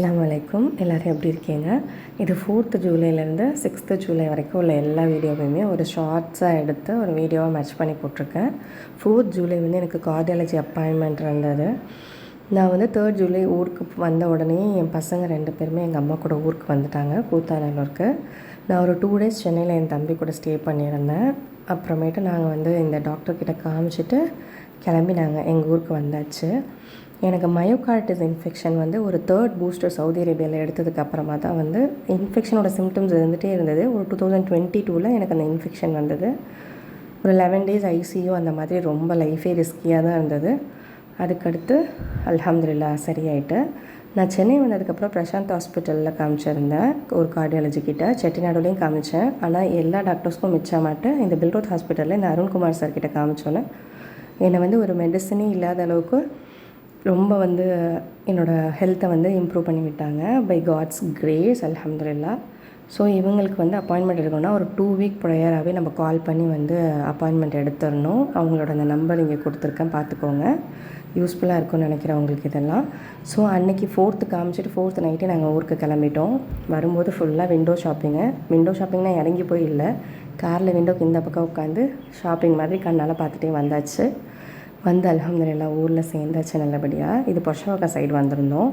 அஸ்லாம் வலைக்கும் எல்லோரும் எப்படி இருக்கீங்க? இது ஃபோர்த்து ஜூலைலேருந்து சிக்ஸ்த்து ஜூலை வரைக்கும் உள்ள எல்லா வீடியோவையுமே ஒரு ஷார்ட்ஸாக எடுத்து ஒரு வீடியோவாக மேட்ச் பண்ணி போட்டிருக்கேன். ஃபோர்த் ஜூலை வந்து எனக்கு கார்டியாலஜி அப்பாயின்மெண்ட் இருந்தது நான் வந்து தேர்ட் ஜூலை ஊருக்கு வந்த உடனே என் பசங்க ரெண்டு பேருமே எங்கள் அம்மா கூட ஊருக்கு வந்துட்டாங்க கூத்தாநல்லூருக்கு. நான் ஒரு டூ டேஸ் சென்னையில் என் தம்பி கூட ஸ்டே பண்ணியிருந்தேன். அப்புறமேட்டு நாங்கள் வந்து இந்த டாக்டர்கிட்ட காமிச்சிட்டு கிளம்பி நாங்கள் எங்கள் ஊருக்கு வந்தாச்சு. எனக்கு மயோகார்டிஸ் இன்ஃபெக்ஷன் வந்து ஒரு தேர்ட் பூஸ்டர் சவுதி அரேபியாவில் எடுத்ததுக்கு அப்புறமா தான் வந்து இன்ஃபெக்ஷனோட சிம்டம்ஸ் இருந்துகிட்டே இருந்தது. ஒரு டூ தௌசண்ட் டுவெண்ட்டி டூவில் எனக்கு அந்த இன்ஃபெக்ஷன் வந்தது. ஒரு லெவன் டேஸ் ஐசியூ அந்த மாதிரி ரொம்ப லைஃபே ரிஸ்கியாக தான் இருந்தது. அதுக்கடுத்து அலமதுல்லா சரியாயிட்டு. நான் சென்னை வந்ததுக்கப்புறம் பிரசாந்த் ஹாஸ்பிட்டலில் காமிச்சிருந்தேன். ஒரு கார்டியாலஜிக்கிட்ட செட்டிநாடுலேயும் காமிச்சேன். ஆனால் எல்லா டாக்டர்ஸ்க்கும் மிச்சமாட்டு இந்த பில்ரோத் ஹாஸ்பிட்டலில் இந்த அருண்குமார் சார் கிட்டே காமிச்சோன்னே என்னை வந்து ஒரு மெடிசனே இல்லாத அளவுக்கு ரொம்ப வந்து என்னோடய ஹெல்த்தை வந்து இம்ப்ரூவ் பண்ணி விட்டாங்க. பை காட்ஸ் கிரேஸ் அலமதுல்லா ஸோ இவங்களுக்கு வந்து அப்பாயின்மெண்ட் எடுக்கணும்னா ஒரு டூ வீக் ப்ரேயராகவே நம்ம கால் பண்ணி வந்து அப்பாயின்மெண்ட் எடுத்துடணும். அவங்களோட அந்த நம்பர் இங்கே கொடுத்துருக்கேன். பார்த்துக்கோங்க. யூஸ்ஃபுல்லாக இருக்கும்னு நினைக்கிறேன் அவங்களுக்கு இதெல்லாம். ஸோ அன்றைக்கி ஃபோர்த்து காமிச்சிட்டு ஃபோர்த்து நைட்டே நாங்கள் ஊருக்கு கிளம்பிட்டோம். வரும்போது ஃபுல்லாக விண்டோ ஷாப்பிங்கு விண்டோ ஷாப்பிங்னால் இறங்கி போய் இல்லை. காரில் விண்டோக்கு இந்த பக்கம் உட்காந்து ஷாப்பிங் மாதிரி கண்ணால் பார்த்துட்டே வந்தாச்சு. வந்து அலமதுல்லா ஊரில் சேர்ந்தாச்சு நல்லபடியாக இது பொஷவாக்கா சைடு வந்திருந்தோம்.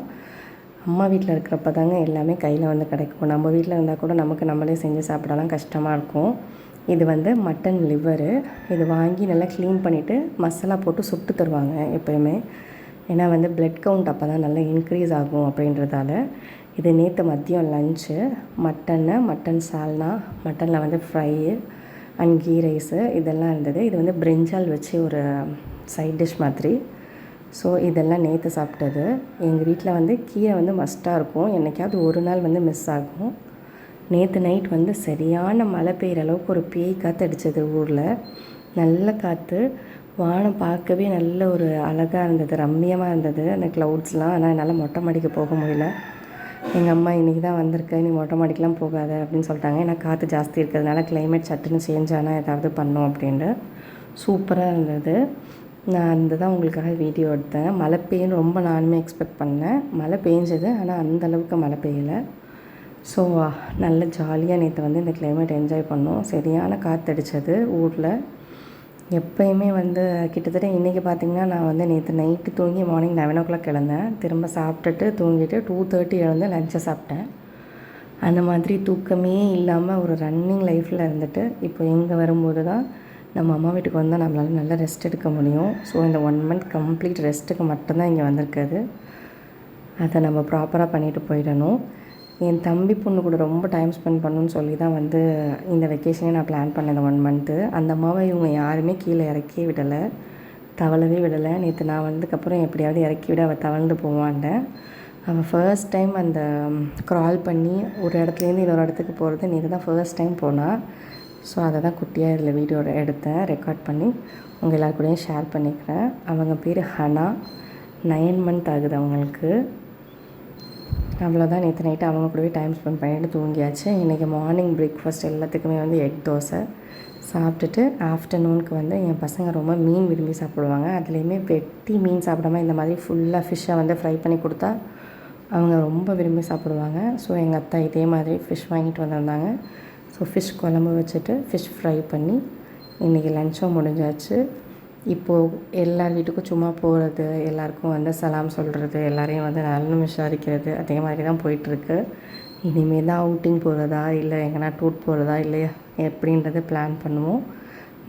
அம்மா வீட்டில் இருக்கிறப்ப தாங்க எல்லாமே கையில் வந்து கிடைக்கும். நம்ம வீட்டில் இருந்தால் கூட நமக்கு நம்மளே செஞ்சு சாப்பிடலாம் கஷ்டமாக இருக்கும். இது வந்து மட்டன் லிவரு இது வாங்கி நல்லா க்ளீன் பண்ணிவிட்டு மசாலா போட்டு சுட்டு தருவாங்க எப்போயுமே. ஏன்னா வந்து பிளட் கவுண்ட் அப்போ தான் நல்லா இன்க்ரீஸ் ஆகும் அப்படின்றதால. இது நேற்று மதியம் லஞ்சு மட்டன்னு மட்டன் சால்னா மட்டனில் வந்து ஃப்ரை அண்ட் கீ ரைஸு இதெல்லாம் இருந்தது. இது வந்து பிரிஞ்சால் வச்சு ஒரு சைட் டிஷ் மாதிரி. ஸோ இதெல்லாம் நேற்று சாப்பிட்டது. எங்கள் வீட்டில் வந்து கீரை வந்து மஸ்ட்டாக இருக்கும். என்றைக்காவது ஒரு நாள் வந்து மிஸ் ஆகும். நேற்று நைட் வந்து சரியான மழை பெய்கிற அளவுக்கு ஒரு பேய் காற்று அடித்தது ஊரில். நல்ல காற்று வானம் பார்க்கவே நல்ல ஒரு அழகாக இருந்தது ரம்மியமாக இருந்தது. அந்த க்ளவுட்ஸ்லாம் ஆனால் என்னால் மொட்டை மாடிக்கு போக முடியல. எங்கள் அம்மா இன்றைக்கி தான் வந்திருக்க நீ மொட்டை மாடிக்கெலாம் போகாத அப்படின்னு சொல்லிட்டாங்க. ஏன்னா காற்று ஜாஸ்தி இருக்கிறதுனால கிளைமேட் சட்டுன்னு சேஞ்ச் ஆனால் ஏதாவது பண்ணும் அப்படின்ட்டு சூப்பராக இருந்தது. நான் அந்த தான் உங்களுக்காக வீடியோ எடுத்தேன். மழை பெய்யும் ரொம்ப நானுமே எக்ஸ்பெக்ட் பண்ணேன். மழை பெஞ்சது ஆனால் அந்த அளவுக்கு மழை பெய்யலை. ஸோ நல்ல ஜாலியாக நேற்று வந்து இந்த கிளைமேட் என்ஜாய் பண்ணோம். சரியான காற்றடிச்சது ஊரில். எப்போயுமே வந்து கிட்டத்தட்ட இன்றைக்கி பார்த்திங்கன்னா நான் வந்து நேற்று நைட்டு தூங்கி மார்னிங் லெவன் ஓ கிளாக் எழுந்தேன். திரும்ப சாப்பிட்டுட்டு தூங்கிட்டு டூ தேர்ட்டி எழுந்து லஞ்சை சாப்பிட்டேன். அந்த மாதிரி தூக்கமே இல்லாமல் ஒரு ரன்னிங் லைஃப்பில் இருந்துட்டு இப்போ எங்கே வரும்போது தான் நம்ம அம்மா வீட்டுக்கு வந்தால் நம்மளால் நல்லா ரெஸ்ட் எடுக்க முடியும். ஸோ இந்த ஒன் மந்த் கம்ப்ளீட் ரெஸ்ட்டுக்கு மட்டும்தான் இங்கே வந்திருக்குது. அதை நம்ம ப்ராப்பராக பண்ணிவிட்டு போயிடணும். என் தம்பி பொண்ணு கூட ரொம்ப டைம் ஸ்பெண்ட் பண்ணணும்னு சொல்லி தான் வந்து இந்த வெக்கேஷனே நான் பிளான் பண்ணேன் ஒன் மந்த்து அந்த அம்மாவை இவங்க யாருமே கீழே இறக்கி விடலை. தவளவே விடலை. நேற்று நான் வந்ததுக்கப்புறம் எப்படியாவது இறக்கி விட அவள் தவழ்ந்து போவான்ட்டேன் அவள் ஃபர்ஸ்ட் டைம் அந்த க்ரால் பண்ணி ஒரு இடத்துலேருந்து இன்னொரு இடத்துக்கு போகிறது நேற்று தான் ஃபர்ஸ்ட் டைம் போனால் ஸோ அதை தான் குட்டியாக இதில் வீடியோ எடுத்தேன் ரெக்கார்ட் பண்ணி. உங்கள் எல்லாருக்கூடையும் ஷேர் பண்ணிக்கிறேன். அவங்க பேர் ஹனா. நைன் மந்த் ஆகுது அவங்களுக்கு. அவ்வளோதான் நேற்று நைட்டு அவங்க கூடவே டைம் ஸ்பெண்ட் பண்ணிட்டு தூங்கியாச்சு. இன்றைக்கி மார்னிங் பிரேக்ஃபாஸ்ட் எல்லாத்துக்குமே வந்து எக் தோசை சாப்பிட்டுட்டு ஆஃப்டர்நூனுக்கு வந்து என் பசங்க ரொம்ப மீன் விரும்பி சாப்பிடுவாங்க. அதுலேயுமே வெட்டி மீன் சாப்பிடாம இந்த மாதிரி ஃபுல்லாக ஃபிஷ்ஷை வந்து ஃப்ரை பண்ணி கொடுத்தா அவங்க ரொம்ப விரும்பி சாப்பிடுவாங்க. ஸோ எங்கள் அத்தா இதே மாதிரி ஃபிஷ் வாங்கிட்டு வந்திருந்தாங்க. ஸோ ஃபிஷ் குழம்பு வச்சுட்டு ஃபிஷ் ஃப்ரை பண்ணி இன்றைக்கி லஞ்சும் முடிஞ்சாச்சு. இப்போது எல்லார் வீட்டுக்கும் சும்மா போகிறது எல்லாருக்கும் வந்து சலாம் சொல்கிறது எல்லாரையும் வந்து நலனும் விசாரிக்கிறது அதே மாதிரி தான் போயிட்டுருக்கு. இனிமேல் தான் அவுட்டிங் போகிறதா இல்லை எங்கன்னா டூர் போகிறதா இல்லை எப்படின்றத பிளான் பண்ணுவோம்.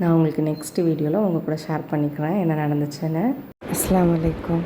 நான் உங்களுக்கு நெக்ஸ்ட் வீடியோவில் உங்கள் கூட ஷேர் பண்ணிக்கிறேன் என்ன நடந்துச்சுன்னு. அஸ்லாம் வலைக்கம்